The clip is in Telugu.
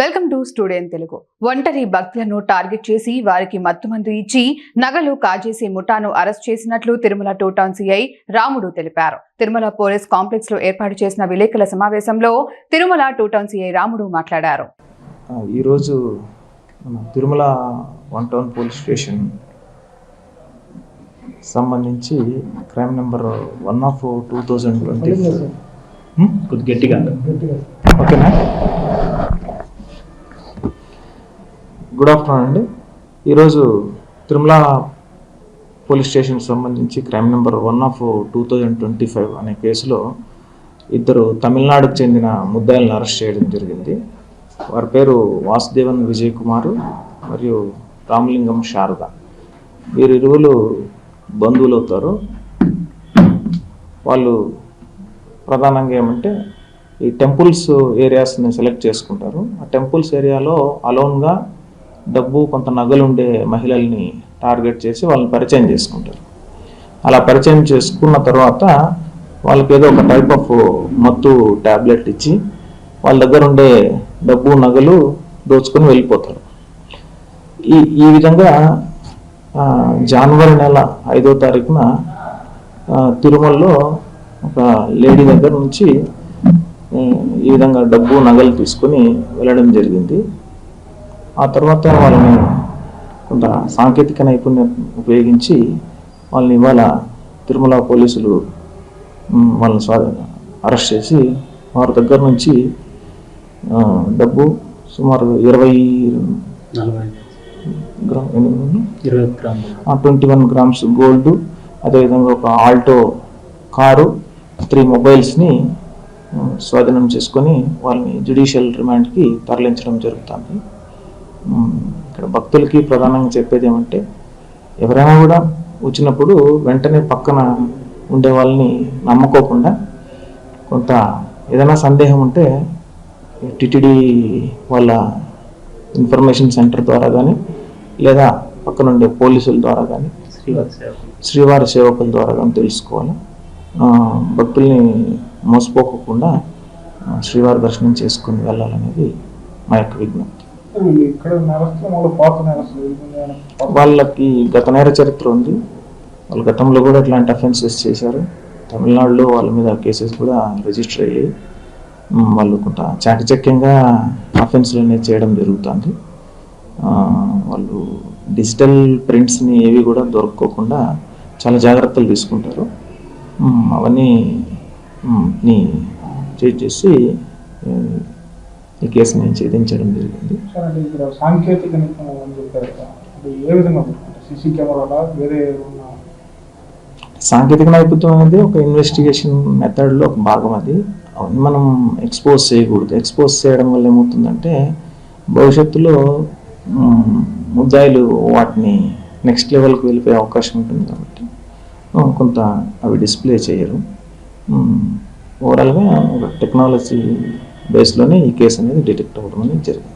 Welcome to స్టూడియన్ Telugu. ఒంటరి భక్తులను టార్గెట్ చేసి వారికి మత్తుమందు ఇచ్చి నగలు కాజేసి ముఠాను అరెస్ట్ చేసినట్లు తిరుమల టూ టౌన్ సిఐ రాముడు తెలిపారు. తిరుమల పోలీస్ కాంప్లెక్స్లో ఏర్పాటు చేసిన విలేకరుల సమావేశంలో Tirumala two town CI Ramudu మాట్లాడారు. ఈరోజు Tirumala one town police station సంబంధించి crime number one of two thousand twenty కొద్ది గట్టిగా. ఓకేనా? గుడ్ ఆఫ్టర్నూన్ అండి. ఈరోజు తిరుమల పోలీస్ స్టేషన్ సంబంధించి crime number one of two thousand twenty five అనే కేసులో ఇద్దరు తమిళనాడుకు చెందిన ముద్దాయిలను అరెస్ట్ చేయడం జరిగింది. వారి పేరు వాసుదేవన్ విజయ్ కుమార్ మరియు రామలింగం శారద. వీరిరువులు బంధువులు అవుతారు. వాళ్ళు ప్రధానంగా ఏమంటే ఈ టెంపుల్స్ ఏరియాస్ని సెలెక్ట్ చేసుకుంటారు. ఆ టెంపుల్స్ ఏరియాలో అలోన్గా డబ్బు కొంత నగలు ఉండే మహిళల్ని టార్గెట్ చేసి వాళ్ళని పరిచయం చేసుకుంటారు. అలా పరిచయం చేసుకున్న తర్వాత వాళ్ళకి ఏదో ఒక టైప్ ఆఫ్ మత్తు ట్యాబ్లెట్ ఇచ్చి వాళ్ళ దగ్గర ఉండే డబ్బు నగలు దోచుకొని వెళ్ళిపోతారు. ఈ ఈ విధంగా జనవరి నెల ఐదో తారీఖున తిరుమలలో ఒక లేడీ దగ్గర నుంచి ఈ విధంగా డబ్బు నగలు తీసుకొని వెళ్ళడం జరిగింది. ఆ తర్వాత వాళ్ళని కొంత సాంకేతిక నైపుణ్యం ఉపయోగించి వాళ్ళని ఇవాళ తిరుమల పోలీసులు వాళ్ళని స్వా అరెస్ట్ చేసి వారి దగ్గర నుంచి డబ్బు సుమారు ఇరవై ట్వంటీ వన్ గ్రామ్స్ గోల్డ్ అదేవిధంగా ఒక ఆల్టో కారు త్రీ మొబైల్స్ని స్వాధీనం చేసుకొని వాళ్ళని జ్యుడిషియల్ రిమాండ్కి తరలించడం జరుగుతుంది. ఇక్కడ భక్తులకి ప్రధానంగా చెప్పేది ఏమంటే ఎవరైనా కూడా వచ్చినప్పుడు వెంటనే పక్కన ఉండే వాళ్ళని నమ్మకోకుండా కొంత ఏదైనా సందేహం ఉంటే టిటిడి వాళ్ళ ఇన్ఫర్మేషన్ సెంటర్ ద్వారా కానీ లేదా పక్కన ఉండే పోలీసుల ద్వారా కానీ శ్రీవారి సేవ శ్రీవారి సేవకుల ద్వారా కానీ తెలుసుకోవాలి. భక్తుల్ని మోసపోకుండా శ్రీవారి దర్శనం చేసుకుని వెళ్ళాలనేది మా యొక్క విజ్ఞప్తి. ఇక్కడ నేరస్తులు పాత నేరస్తులు వాళ్ళకి గత నేర చరిత్ర ఉంది. వాళ్ళ గతంలో కూడా ఇట్లాంటి అఫెన్సెస్ చేశారు. తమిళనాడులో వాళ్ళ మీద కేసెస్ కూడా రిజిస్టర్ అయ్యాయి. వాళ్ళు కొంత చాకచక్యంగా అఫెన్స్లు అనేది చేయడం జరుగుతుంది. వాళ్ళు డిజిటల్ ప్రింట్స్ని ఏవి కూడా దొరక్కోకుండా చాలా జాగ్రత్తలు తీసుకుంటారు. అవన్నీ చేసి ఈ కేసుని ఛేదించడం జరిగింది. సాంకేతిక సాంకేతిక నైపుణ్యం అనేది ఒక ఇన్వెస్టిగేషన్ మెథడ్లో ఒక భాగం అది. అవన్నీ మనం ఎక్స్పోజ్ చేయకూడదు. ఎక్స్పోజ్ చేయడం వల్ల ఏమవుతుందంటే భవిష్యత్తులో ముద్దాయిలు వాటిని నెక్స్ట్ లెవెల్కి వెళ్ళిపోయే అవకాశం ఉంటుంది కాబట్టి కొంత అవి డిస్ప్లే చేయరు. ఓవరాల్గా ఒక టెక్నాలజీ బేస్లోనే ఈ కేసు అనేది డిటెక్ట్ అవ్వడం అనేది జరిగింది.